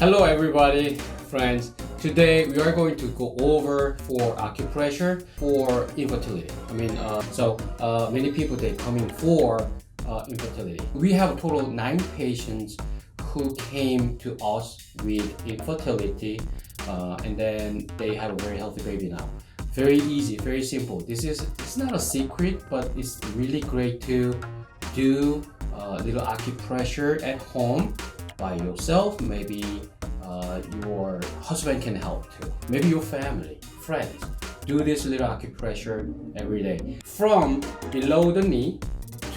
Hello everybody, friends. Today we are going to go over for acupressure for infertility. I mean, uh, so uh, many people they coming for uh, infertility. We have a total nine patients who came to us with infertility, uh, and then they have a very healthy baby now. Very easy, very simple. This is it's not a secret, but it's really great to do a little acupressure at home by yourself. Maybe uh, your husband can help too. Maybe your family, friends. Do this little acupressure every day from below the knee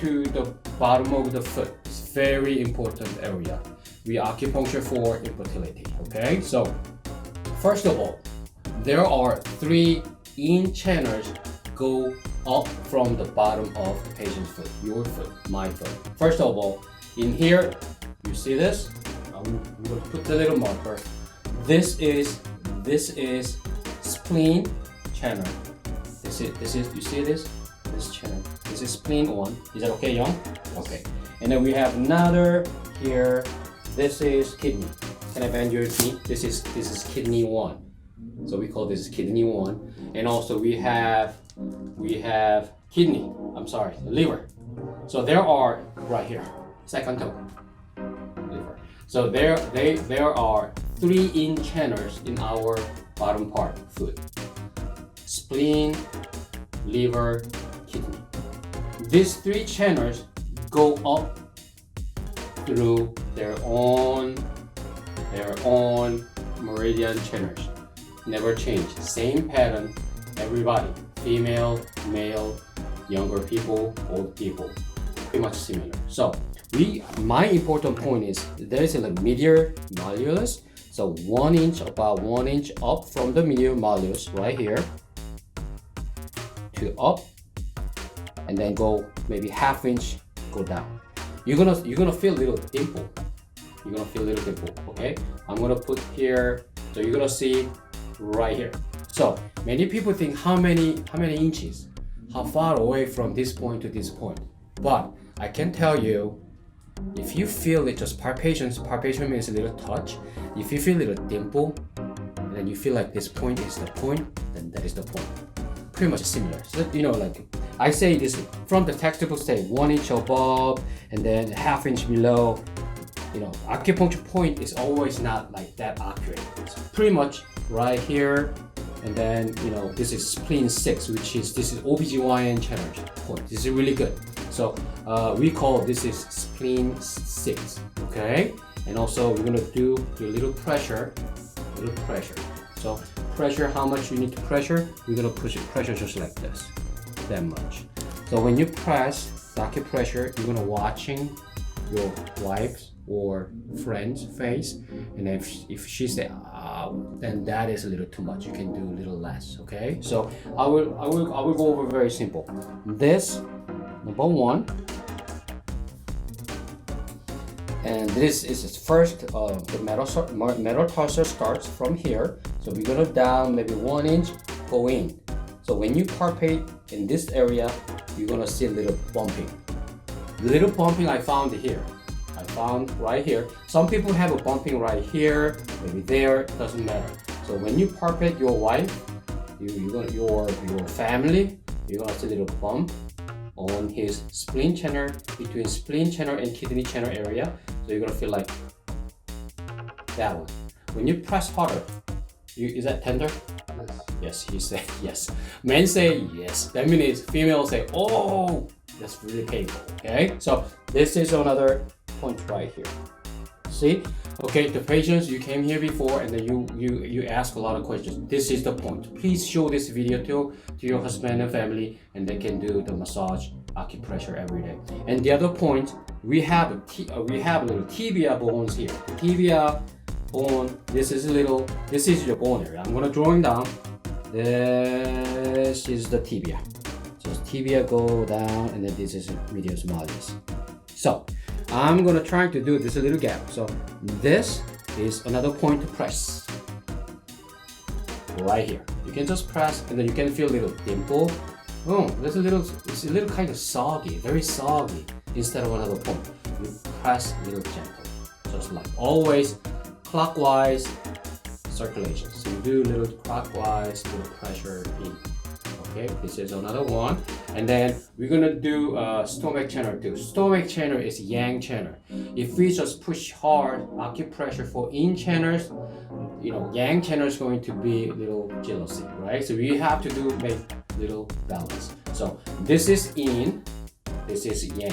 to the bottom of the foot. It's very important area. We acupuncture for infertility. Okay, so first of all, there are three in channels go up from the bottom of the patient's foot, your foot, my foot. First of all, in here, you see this? I'm going to put the little marker. This is this is spleen channel. This is this is you see this? This channel. This is spleen one. Is that okay, Young? Okay. And then we have another here. This is kidney. Can I bend your knee? This is this is kidney one. So we call this kidney one. And also we have we have kidney. I'm sorry, liver. So there are right here, second toe, liver. So there they there are three in channels in our bottom part foot. Spleen, liver, kidney. These three channels go up through their own their own meridian channels. Never change. Same pattern, everybody. Female, male, younger people, old people. Pretty much similar. So we my important point is there is a medial malleolus. So one inch, about one inch up from the medial malleolus right here to up and then go maybe half inch go down. You're gonna you're gonna feel a little dimple. You're gonna feel a little dimple, okay? I'm gonna put here, so you're gonna see right here. So many people think how many how many inches, how far away from this point to this point. But I can tell you, if you feel it just palpation, palpation means a little touch. If you feel a little dimple, and then you feel like this point is the point, then that is the point. Pretty much similar. So you know, like I say this from the textbook say one inch above and then half inch below. You know, acupuncture point is always not like that accurate. It's pretty much right here and then you know this is spleen 6 which is this is OBGYN challenge point. This is really good. So uh, we call this is spleen 6 okay? And also we're gonna do a little pressure little pressure. So pressure how much you need to pressure? We're gonna push it pressure just like this that much. So when you press acupressure you're gonna watching your wife's or friend's face and if, if she say ah then that is a little too much. You can do a little less okay? So i will i will i will go over very simple. This number one and this is first uh, the metal metatarsal starts from here. So we're gonna down maybe one inch go in. So when you carpet in this area you're gonna see a little bumping. The little bumping i found here Found right here. Some people have a bumping right here, maybe there, doesn't matter. So when you palpate your wife, you, you're gonna, your, your family, you're gonna see a little bump on his spleen channel, between spleen channel and kidney channel area. So you're gonna feel like that one. When you press harder, you, is that tender? Yes. Yes, he said yes. Men say yes. That means female say, oh, that's really painful. Okay, so this is another point right here. See? Okay, the patients you came here before and then you you you ask a lot of questions. This is the point. Please show this video to to your husband and family, and they can do the massage, acupressure every day. And the other point, we have a t- uh, we have a little tibia bones here. Tibia bone. This is a little. This is your bone area. I'm gonna drawing down. This is the tibia. So tibia go down, and then this is medius malleus. So I'm gonna try to do this a little gap. So this is another point to press. Right here. You can just press and then you can feel a little dimple Oh, there's a little, it's a little kind of soggy, very soggy. Instead of another point, you press a little gentle, just like always, clockwise circulation. So you do a little clockwise, little pressure in. Okay, this is another one. And then we're gonna do uh, stomach channel too. Stomach channel is yang channel. If we just push hard, acupressure for in channels, you know, yang channel is going to be little jealousy, right? So we have to do make little balance. So this is in, this is yang.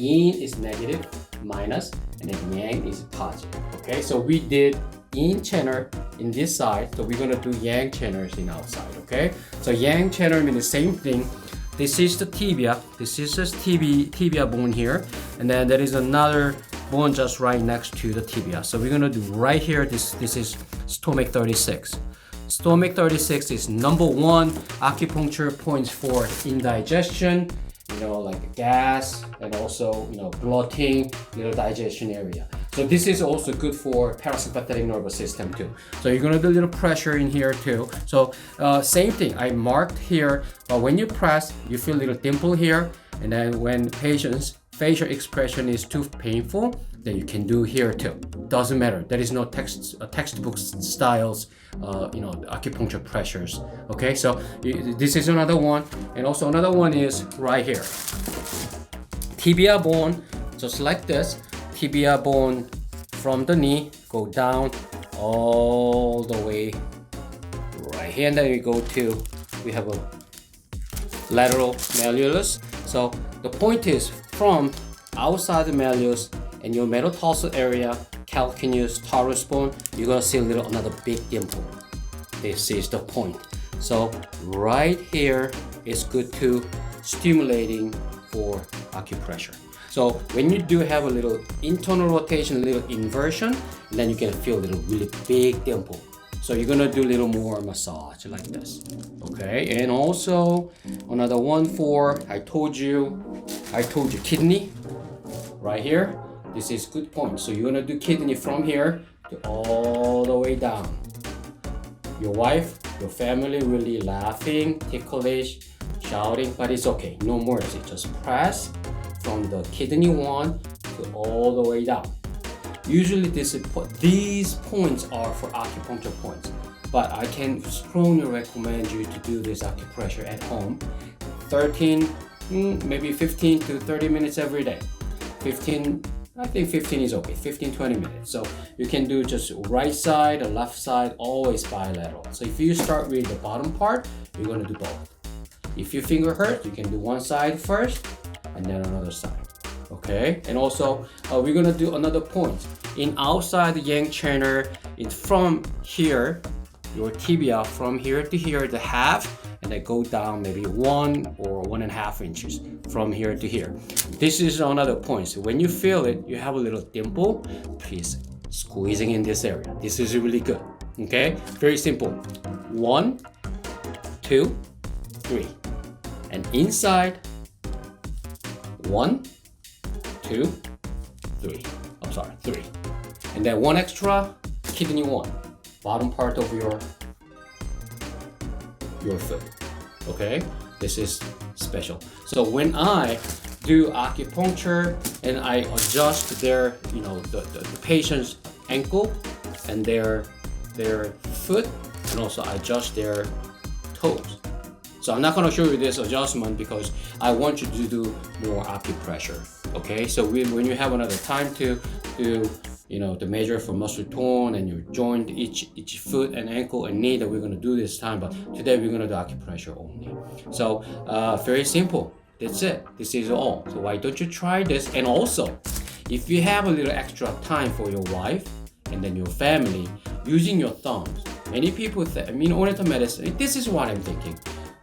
In is negative, minus, and then yang is positive. Okay, so we did in channel in this side, so we're gonna do yang channels in outside. Okay, so yang channel means the same thing. This is the tibia. This is the tibia, tibia bone here, and then there is another bone just right next to the tibia. So we're gonna do right here. This this is stomach 36. Stomach 36 is number one acupuncture points for indigestion, you know, like gas and also, you know, bloating, little digestion area. So this is also good for parasympathetic nervous system too. So you're gonna do a little pressure in here too. So uh, same thing, I marked here, but when you press, you feel a little dimple here. And then when patients facial expression is too painful, then you can do here too. Doesn't matter. There is no text uh, textbook styles, uh, you know, acupuncture pressures. Okay, so this is another one, and also another one is right here. Tibia bone, just like this. Tibia bone from the knee go down all the way right here, and then we go to we have a lateral malleolus. So the point is from outside the malleus and your metatarsal area, calcaneus, talus bone, you're gonna see a little another big dimple. This is the point. So right here is good to stimulating for acupressure. So when you do have a little internal rotation, a little inversion, then you can feel a little really big dimple. So you're gonna do a little more massage like this. Okay, and also another one for I told you, I told you kidney right here. This is good point. So you're gonna do kidney from here to all the way down. Your wife, your family really laughing, ticklish, shouting, but it's okay. No mercy. Just press from the kidney one to all the way down. Usually is, these points are for acupuncture points, but I can strongly recommend you to do this acupressure at home. 13, mm, maybe 15 to 30 minutes every day. 15 I think 15 is okay, 15 20 minutes. So you can do just right side or left side, always bilateral. So if you start with the bottom part, you're gonna do both. If your finger hurts, you can do one side first and then another side. Okay, and also uh, we're gonna do another point. In outside the yang channel, it's from here, your tibia from here to here, the half, and then go down maybe one or one and a half inches from here to here. This is another point. So when you feel it, you have a little dimple, please squeezing in this area. This is really good. Okay, very simple. One, two, three. And inside, one, two, three. I'm sorry, three. And then one extra, kidney one. Bottom part of your your foot. Okay, this is special. So when I do acupuncture and I adjust their, you know, the, the, the patient's ankle and their their foot, and also adjust their toes. So I'm not gonna show you this adjustment because I want you to do more acupressure. Okay, so we, when you have another time to do you know the measure for muscle tone and your joint each each foot and ankle and knee that we're to do this time but today we're to do acupressure only. So uh, very simple. That's it. This is all. So why don't you try this? And also if you have a little extra time for your wife and then your family using your thumbs. Many people say i mean oriental medicine this is what i'm thinking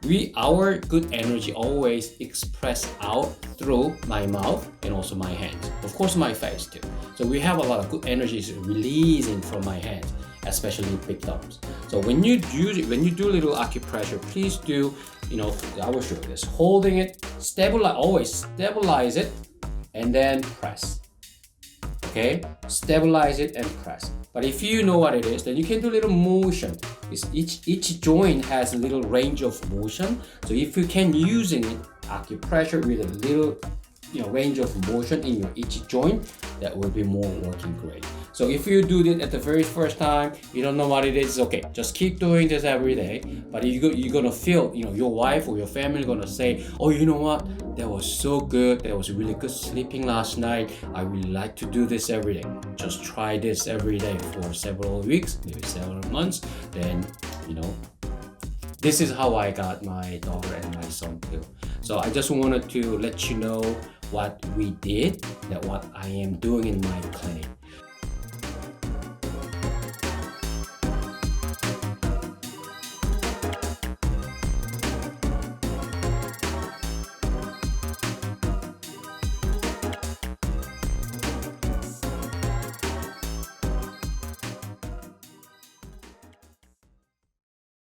we our good energy always express out through my mouth and also my hands. Of course my face too. So we have a lot of good energies releasing from my hands especially big thumbs so when you do when you do little acupressure please do you know i will show this holding it stabilize always stabilize it and then press okay stabilize it and press But if you know what it is, then you can do a little motion. It's each each joint has a little range of motion. So if you can using it acupressure with a little you know range of motion in your each joint, that will be more working great. So if you do it at the very first time, you don't know what it is, okay. Just keep doing this every day. But you you're gonna feel, you know, your wife or your family gonna say, oh, you know what? That was so good. That was really good sleeping last night. I really like to do this every day. Just try this every day for several weeks, maybe several months. Then, you know, this is how I got my daughter and my son too. So I just wanted to let you know what we did, that what I am doing in my clinic.